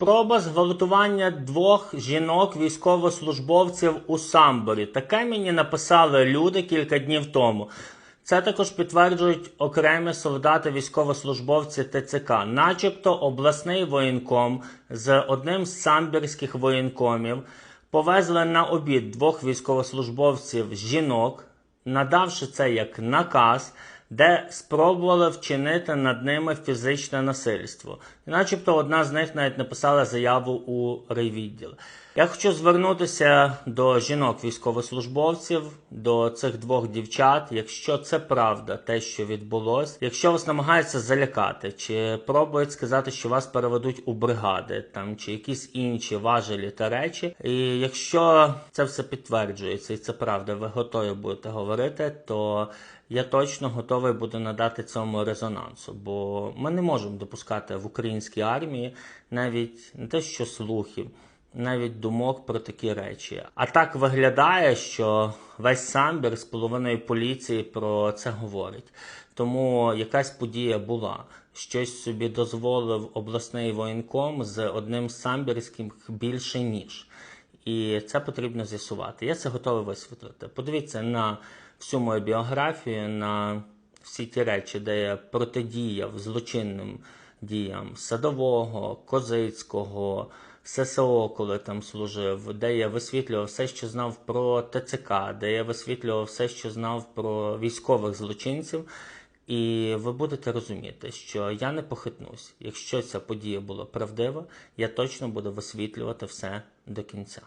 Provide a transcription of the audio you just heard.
Спроба зґвалтування двох жінок військовослужбовців у Самборі. Таке мені написали люди кілька днів тому. Це також підтверджують окремі солдати військовослужбовці ТЦК, начебто обласний воєнком з одним з самбірських воєнкомів повезли на обід двох військовослужбовців жінок, надавши це як наказ, де спробували вчинити над ними фізичне насильство. І начебто одна з них навіть написала заяву у райвідділ. Я хочу звернутися до жінок військовослужбовців, до цих двох дівчат. Якщо це правда, те, що відбулось, якщо вас намагаються залякати, чи пробують сказати, що вас переведуть у бригади, там чи якісь інші важелі та речі. І якщо це все підтверджується, і це правда, ви готові будете говорити, то я точно готовий буду надати цьому резонансу, бо ми не можемо допускати в українській армії навіть не те, що слухів, навіть думок про такі речі. А так виглядає, що весь самбір з половиною поліції про це говорить. Тому якась подія була. Щось собі дозволив обласний воєнком з одним з самбірських більше ніж. І це потрібно з'ясувати. Я це готовий висвітлити. Подивіться на всю мою біографію, на всі ті речі, де я протидіяв злочинним діям Садового, Козицького, ССО, коли там служив, де я висвітлював все, що знав про ТЦК, де я висвітлював все, що знав про військових злочинців. І ви будете розуміти, що я не похитнусь. Якщо ця подія була правдива, я точно буду висвітлювати все до кінця.